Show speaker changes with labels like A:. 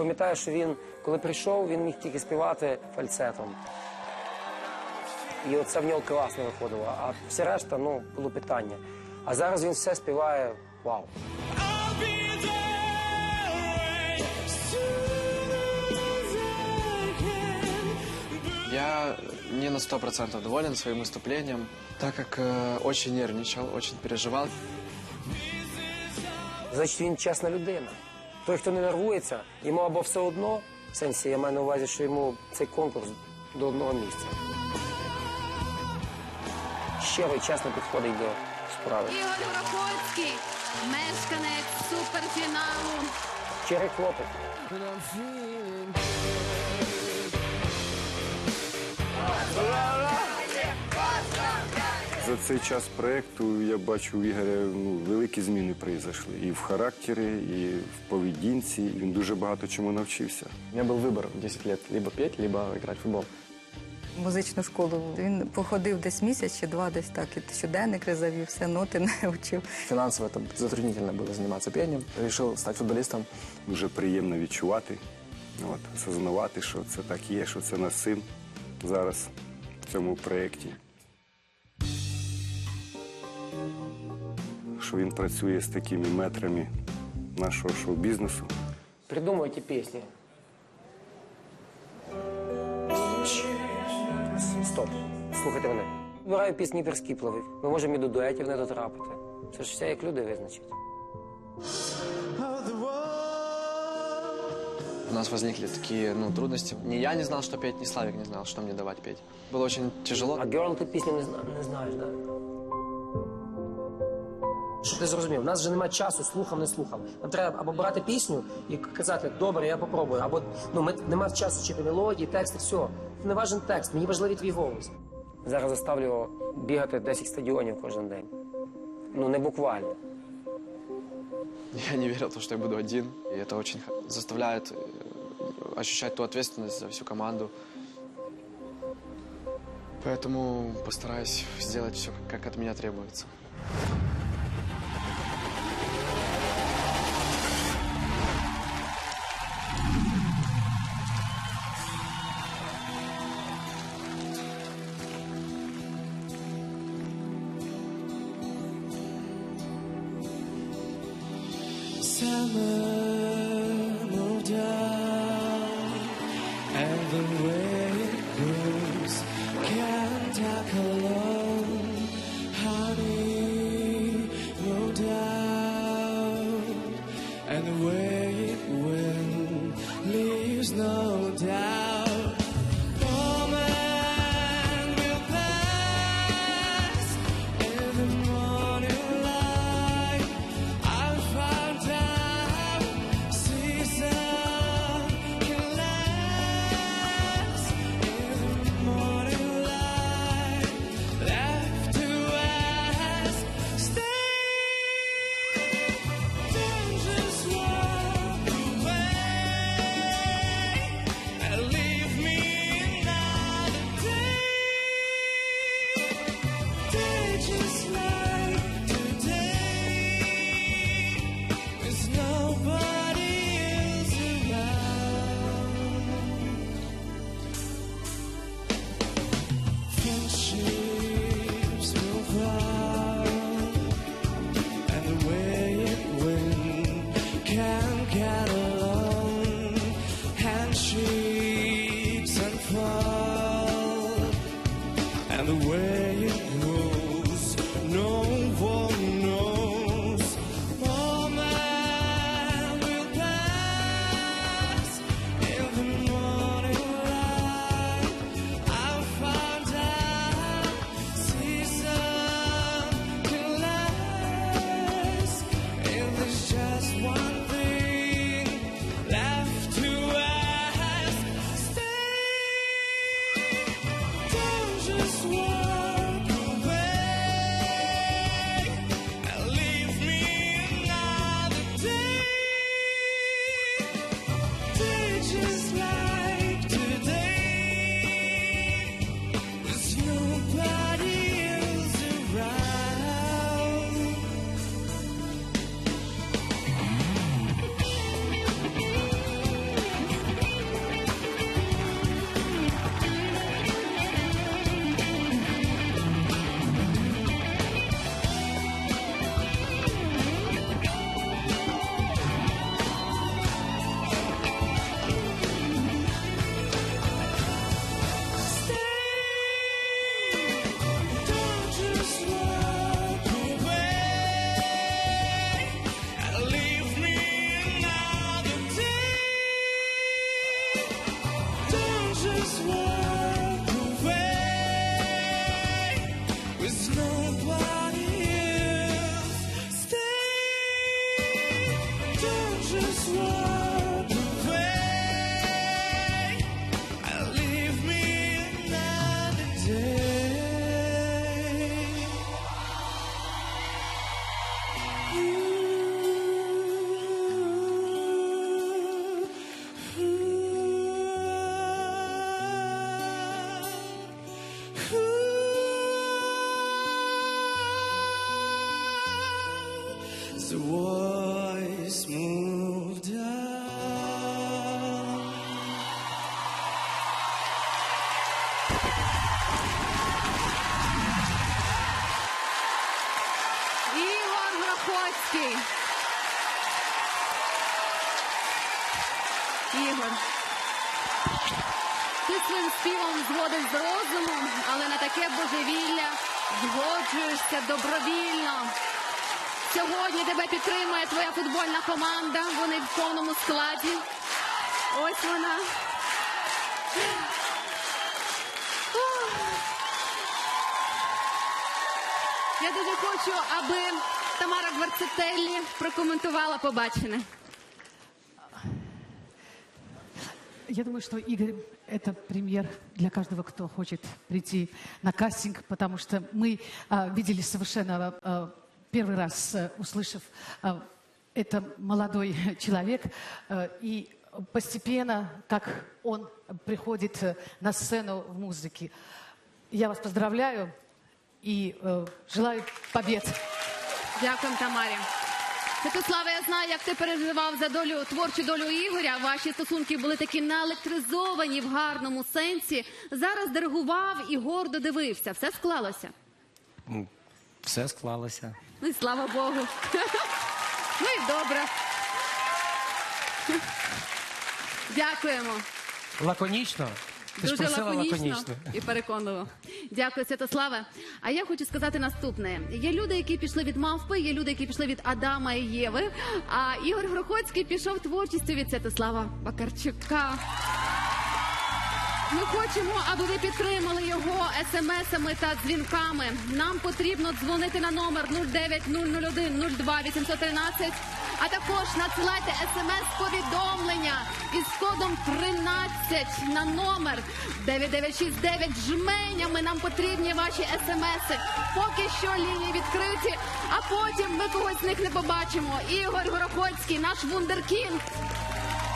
A: пам'ятаю, що він, коли прийшов, він міг тільки співати фальцетом. І оце в нього класно виходило. А все решта, ну, було питання. А зараз він все співає вау.
B: Я не на 100% доволен своим выступлением, так как э, очень нервничал, очень переживал.
A: Значить, він чесна людина. Той, хто не нервується, йому або все одно, в сенсі, я маю на увазі, що йому цей конкурс до одного місця. Щиро і чесно підходить до справи.
C: Ігор Горохоцький, мешканець суперфіналу.
A: Щирий хлопець.
D: За цей час проєкту я бачу у Ігоря ну, великі зміни произошли. І в характері, і в поведінці. Він дуже багато чому навчився.
B: У меня был выбор в 10 лет либо петь, либо играть в футбол.
E: музичну школу. Він походив десь місяць чи два, десь так, і щоденник завів, все ноти не вчив.
B: Финансово это затруднительно было заниматься пением. Решил стать футболистом.
D: Дуже приємно відчувати, от, осознавати, що це так є, що це наш син зараз в цьому проєкті. Що він працює з такими метрами нашого шоу-бізнесу.
A: Придумуйте пісні. Стоп. Слухайте мене. Вибираю пісні прискіпливі. Ми можемо і до дуетів не дотрапити. Це ж все як люди визначать.
B: У нас возникли такие ну, трудности. Ни я не знал, что петь, ни Славик не знал, что мне давать петь. Было очень тяжело.
A: А Girl ти пісню не, зна... не знаєш, так? Да? Щоб ти зрозумів, у нас вже немає часу, слухав, не слухав. Нам треба або брати пісню і казати, добре, я попробую, або ну, ми, немає часу вчити мелодії, тексти, все. Не важен текст, мені важливий твій голос. Зараз заставлю його бігати 10 стадіонів кожен день. Ну, не буквально.
B: Я не верил, в то, что я буду один. И это очень х- заставляет э, ощущать ту ответственность за всю команду. Поэтому постараюсь сделать все, как от меня требуется.
F: Summer moved on, and the way precious love. world. The voice.
C: Ігор Грохоцький. Ігор. Ти з розуму, але на таке божевілля згоджуєшся добровільно. Сьогодні тебе підтримує твоя футбольна команда. Вони в повному складі. Ось вона. Я дуже хочу, аби Тамара Гварцетеллі прокоментувала побачене.
G: Я думаю, что Игорь – это премьер для каждого, кто хочет прийти на кастинг, потому что мы а, видели совершенно а, первый раз, а, услышав, а, это молодой человек, а, и постепенно, как он приходит э, на сцену в музыке. Я вас поздравляю и э, желаю побед.
C: Дякуємо, Тамарі. Святославе, я знаю, як ти переживав за долю творчу долю Ігоря. Ваші стосунки були такі наелектризовані в гарному сенсі. Зараз диригував і гордо дивився. Все склалося.
H: Все склалося.
C: Ну і слава Богу. Ну і добре. Дякуємо.
H: Лаконічно. Ти
C: Дуже лаконічно,
H: лаконічно.
C: і переконливо. Дякую, Святославе. А я хочу сказати наступне: є люди, які пішли від мавпи, є люди, які пішли від Адама і Єви. А Ігор Грохоцький пішов творчістю від Святослава Бакарчука. Ми хочемо, аби ви підтримали його смс-ами та дзвінками. Нам потрібно дзвонити на номер 09001 02 813, а також надсилайте смс-повідомлення із кодом 13 на номер 9969 жменями. Нам потрібні ваші смс. Поки що лінії відкриті, а потім ми когось з них не побачимо. Ігор Горохоцький, наш вундеркінг.